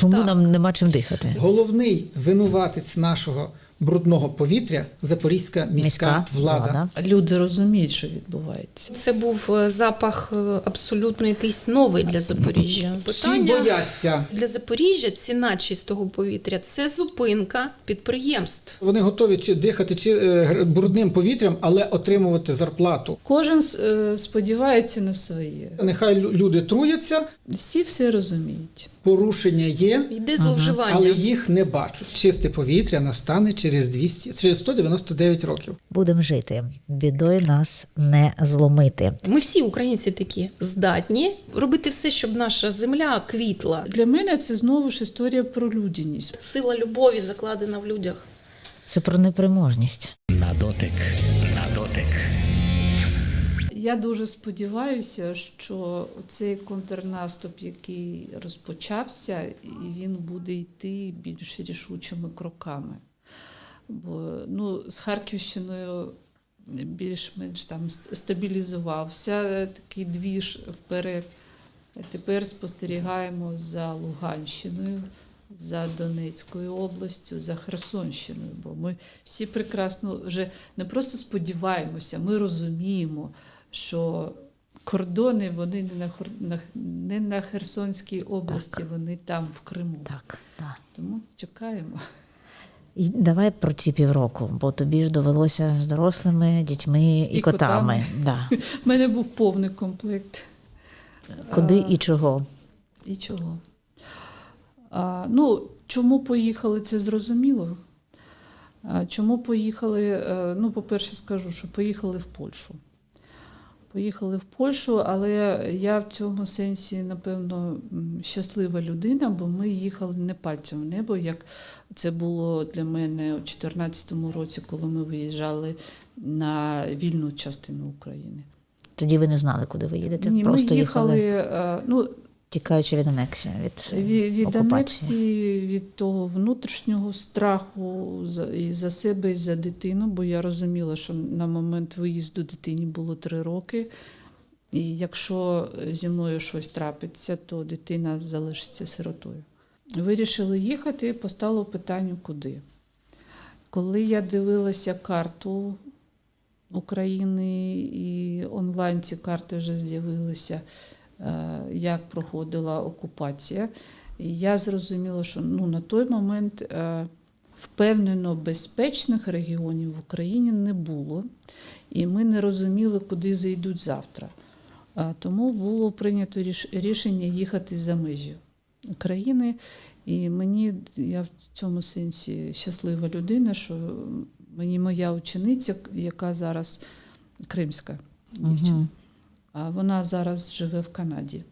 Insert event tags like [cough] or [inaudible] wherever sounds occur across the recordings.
Чому Так. нам нема чим дихати? Головний винуватець нашого брудного повітря запорізька міська, Міська влада. Люди розуміють, що відбувається. Це був е, запах е, абсолютно якийсь новий для Запоріжжя. Всі бояться. для Запоріжжя ціна чистого повітря це зупинка підприємств. Вони готові чи дихати чи е, брудним повітрям, але отримувати зарплату. Кожен е, сподівається на своє. Нехай лю- люди труяться, Всі все розуміють. Порушення є, Йде зловживання. але їх не бачать. Чисте повітря настане через 200, через 199 років. Будемо жити. Бідою нас не зломити. Ми всі українці такі здатні робити все, щоб наша земля квітла. Для мене це знову ж історія про людяність. Сила любові закладена в людях. Це про непереможність. На дотик, на дотик. Я дуже сподіваюся, що цей контрнаступ, який розпочався, і він буде йти більш рішучими кроками. Бо ну, з Харківщиною більш-менш там стабілізувався такий двіж вперед. Тепер спостерігаємо за Луганщиною, за Донецькою областю, за Херсонщиною. Бо ми всі прекрасно вже не просто сподіваємося, ми розуміємо, що кордони вони не на, Хор- на, не на Херсонській області, вони там в Криму. Так, так. Тому чекаємо. І давай про ці півроку, бо тобі ж довелося з дорослими, дітьми і, І котами. котами. Да. [laughs] У мене був повний комплект. Куди і чого? І чого? А, ну, чому поїхали, це зрозуміло. А, чому поїхали? Е, Ну, по-перше, скажу, що поїхали в Польщу. Поїхали в Польщу, але я в цьому сенсі, напевно, щаслива людина, бо ми їхали не пальцем в небо, як це було для мене у 2014 році, коли ми виїжджали на вільну частину України. Тоді ви не знали, куди ви їдете. Ні, Просто ми їхали, їхали, е, ну, тікаючи від анексії, від, від, від анексії, від того внутрішнього страху за, і за себе, і за дитину, бо я розуміла, що на момент виїзду дитині було три роки. І якщо зі мною щось трапиться, то дитина залишиться сиротою. Вирішили їхати, постало питання, куди. Коли я дивилася карту України і онлайн ці карти вже з'явилися, як проходила окупація, і я зрозуміла, що ну, на той момент е, впевнено безпечних регіонів в Україні не було, і ми не розуміли, куди зайдуть завтра. Тому було прийнято рішення їхати за межі країни. І мені я в цьому сенсі щаслива людина, що мені моя учениця, яка зараз кримська дівчина, вона зараз живе в Канаді.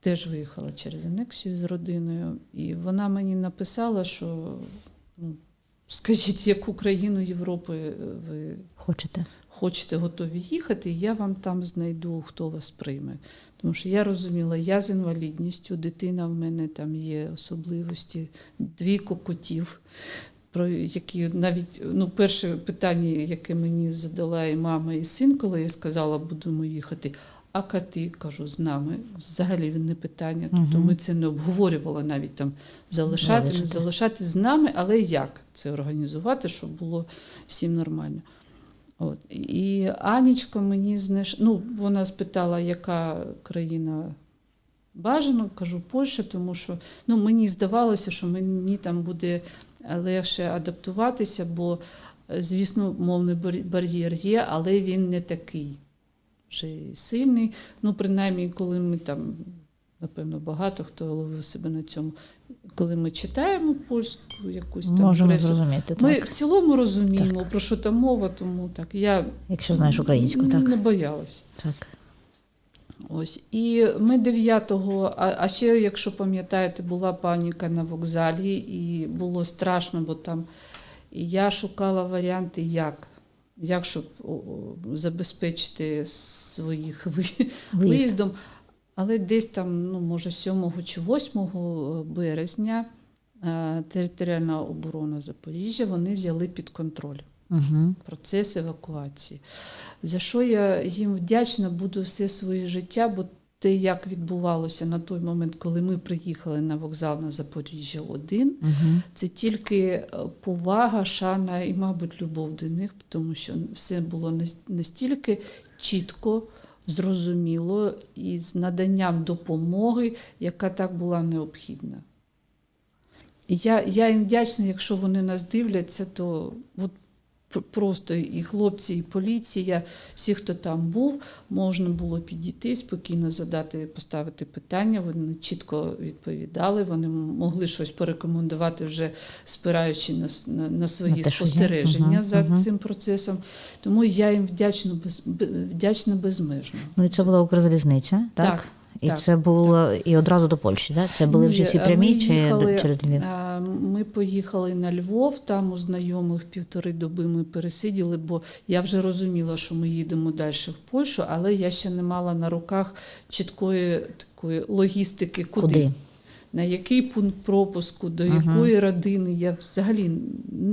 Теж виїхала через анексію з родиною. І вона мені написала, що ну, скажіть, [laughs] яку країну Європи ви Хочете? хочете готові їхати, я вам там знайду, хто вас прийме. Тому що я розуміла, я з інвалідністю, дитина в мене там є особливості, двійко котів, про які навіть ну, перше питання, яке мені задала і мама, і син, коли я сказала, будемо їхати. А коти, кажу, з нами. Взагалі він не питання. Тобто ми це не обговорювали навіть там залишати, не залишати з нами, але як це організувати, щоб було всім нормально. От. І Анічка мені знайш... ну, вона спитала, яка країна бажано, кажу Польща, тому що ну, мені здавалося, що мені там буде легше адаптуватися, бо, е, звісно, мовний бар'єр є, але він не такий вже сильний. Ну, принаймні, коли ми там, напевно, багато хто ловив себе на цьому. Коли ми читаємо польську якусь там Можемо пресу, зрозуміти. ми Так. в цілому розуміємо, Так. про що там мова, тому так. Я Якщо знаєш українську, так. не боялась. так. Ось. І ми 9-го, а, а ще, якщо пам'ятаєте, була паніка на вокзалі, і було страшно, бо там і я шукала варіанти, як. Як щоб забезпечити своїх ви- Виїзд. виїздом. Але десь там, ну, може, 7 чи 8 березня е, територіальна оборона Запоріжжя вони взяли під контроль Угу. процес евакуації. За що я їм вдячна буду все своє життя, бо те, як відбувалося на той момент, коли ми приїхали на вокзал на Запоріжжя 1 Угу. це тільки е, повага, шана і, мабуть, любов до них, тому що все було настільки чітко, зрозуміло і з наданням допомоги, яка так була необхідна. І я, я їм вдячна, якщо вони нас дивляться, то от просто і хлопці, і поліція, всі, хто там був, можна було підійти, спокійно задати, поставити питання. Вони чітко відповідали, вони могли щось порекомендувати, вже спираючи на, на, на свої На те, спостереження Мгм, за мгм. цим процесом. Тому я їм вдячна, без, вдячна безмежно. Ну і це була Укрзалізниця, так? Так, і так, це було і одразу до Польщі, так? Це були вже всі прямі ми чи їхали, до- через Львів? Ми поїхали на Львов, там у знайомих півтори доби ми пересиділи, бо я вже розуміла, що ми їдемо далі в Польщу, але я ще не мала на руках чіткої такої логістики, куди. Куди? На який пункт пропуску, до Ага. якої родини я взагалі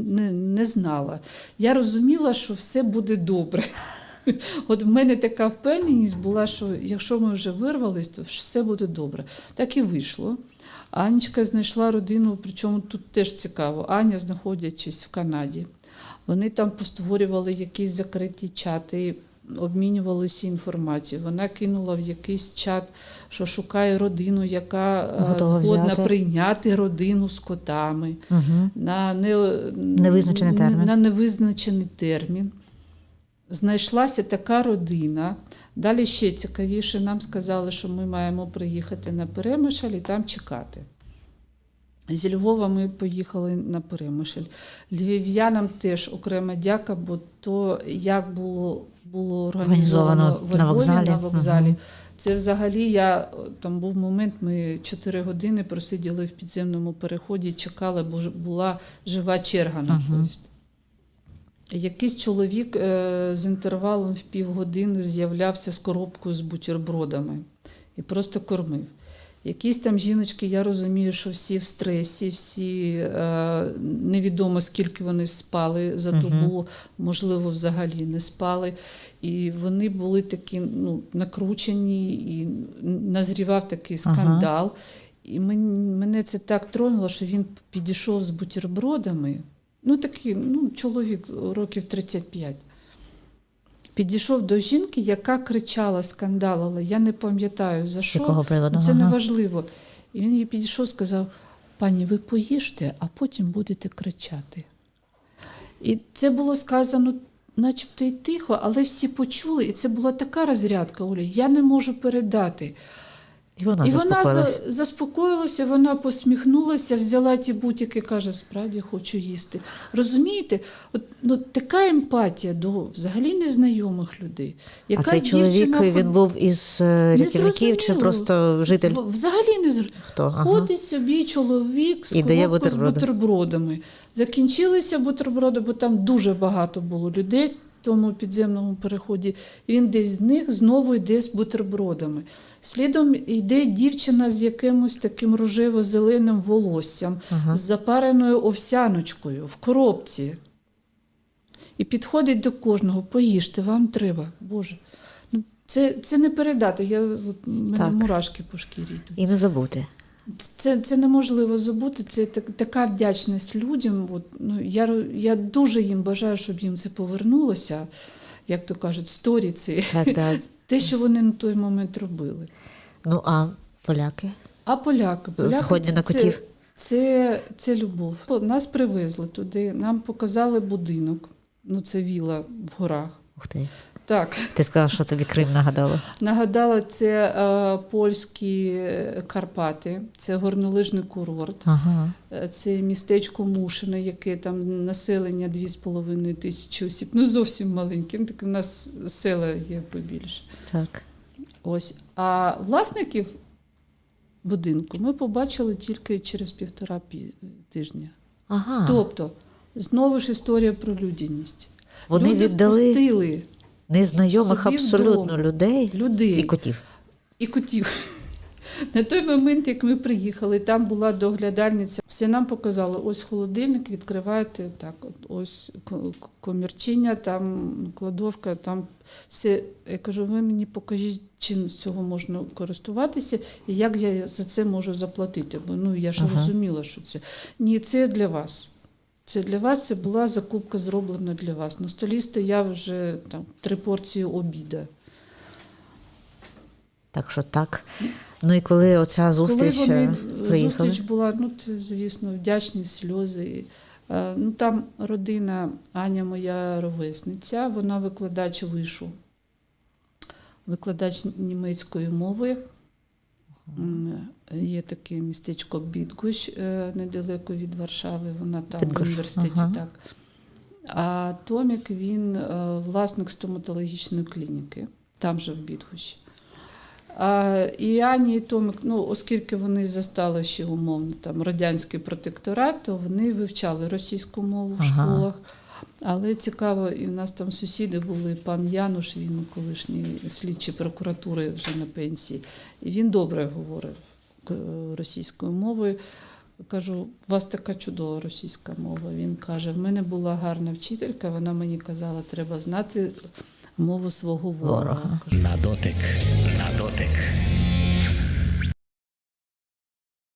не, не знала. Я розуміла, що все буде добре. От в мене така впевненість була, що якщо ми вже вирвались, то все буде добре. Так і вийшло. Анечка знайшла родину, причому тут теж цікаво. Аня, знаходячись в Канаді, вони там постворювали якісь закриті чати, обмінювалися інформацією. Вона кинула в якийсь чат, що шукає родину, яка е, Готова згодна взяти. прийняти родину з котами Угу. на не, Невизначений термін. На невизначений термін. Знайшлася така родина. Далі ще цікавіше, нам сказали, що ми маємо приїхати на Перемишль і там чекати. Зі Львова ми поїхали на Перемишль. Львів'янам теж окрема дяка, бо то, як було, було організовано Організовано на вокзалі. на вокзалі. Мгм. Це взагалі я там був момент, ми 4 години просиділи в підземному переході, чекали, бо була жива черга на поїзд. Якийсь чоловік е, з інтервалом в півгодини з'являвся з коробкою з бутербродами і просто кормив. Якісь там жіночки, я розумію, що всі в стресі, всі е, невідомо скільки вони спали за добу, можливо, взагалі не спали. І вони були такі ну, накручені, і назрівав такий скандал. І мен- мене це так тронуло, що він підійшов з бутербродами. Ну, такий, ну, чоловік років 35. Підійшов до жінки, яка кричала, скандалила. Я не пам'ятаю за що. якого приводу? Це Ага. не. І він їй підійшов, сказав: пані, ви поїжте, а потім будете кричати. І це було сказано, начебто і тихо, але всі почули, і це була така розрядка, Оля, я не можу передати. І вона і вона за, заспокоїлася, вона посміхнулася, взяла ті бутики каже: справді хочу їсти. Розумієте, от ну, така емпатія до взагалі незнайомих людей. А цей чоловік дівчина він був із е, рятівників чи просто житель? Взагалі не зр... Хто? Ага. Ходить собі чоловік з з бутербродами. Закінчилися бутерброди, бо там дуже багато було людей тому підземному переході. Він десь з них знову йде з бутербродами. Слідом йде дівчина з якимось таким рожево-зеленим волоссям, Ага. з запареною овсяночкою в коробці. І підходить до кожного, поїжте, вам треба. Боже. Ну, це, це не передати. Я, от, у мене Так. мурашки по шкірі. І не забути. Це, це неможливо забути. Це так, така вдячність людям. От, ну, я, я дуже їм бажаю, щоб їм це повернулося, як то кажуть, сторіці. Так, так. [laughs] Те, що вони на той момент робили. Ну а поляки? А поляки, поляки Згодні це- на котів? Це, це, це любов. Нас привезли туди, нам показали будинок. Ну, це віла в горах. Ух ти. Так, Ти сказала, що тобі Крим нагадало. нагадала, це е, польські Карпати, це горнолижний курорт. Ага. Е, Це містечко Мушине, яке там населення 2,5 тисячі осіб. Ну зовсім маленьке. Ну, так у нас села є побільше. Так. Ось. А власників будинку ми побачили тільки через півтора тижня. Ага. Тобто, знову ж історія про людяність. Вони Люди віддали впустили незнайомих собі абсолютно вдома. людей людей і котів. і котів. [laughs] На той момент, як ми приїхали, там була доглядальниця. Все нам показали, ось холодильник, відкриваєте так, ось комірчиня, там кладовка, там все. Я кажу, ви мені покажіть, чим з цього можна користуватися, і як я за це можу заплатити. Бо ну я ж Ага. розуміла, що це. Ні, це для вас. Це для вас це була закупка зроблена для вас. На столі стояв вже там три порції обіда. Так що так. Ну і коли оця зустріч Коли вони, е, приїхали. зустріч була, ну це, звісно, вдячність, сльози. Е, Ну, там родина Аня, моя ровесниця, вона викладач вишу, викладач німецької мови. Є таке містечко Бідгощ е, недалеко від Варшави. Вона там Бідгощ, в університеті. ага. Так. А Томік він е, власник стоматологічної клініки, там же в Бідгощі. А, і Ані, і Томик, ну, оскільки вони застали ще умовно там радянський протекторат, то вони вивчали російську мову в Ага. школах. Але цікаво, і в нас там сусіди були пан Януш, він колишній слідчий прокуратури вже на пенсії. І він добре говорив російською мовою. Кажу, у вас така чудова російська мова. Він каже: в мене була гарна вчителька, вона мені казала, треба знати мову свого ворога. Ворога. На дотик. На дотик.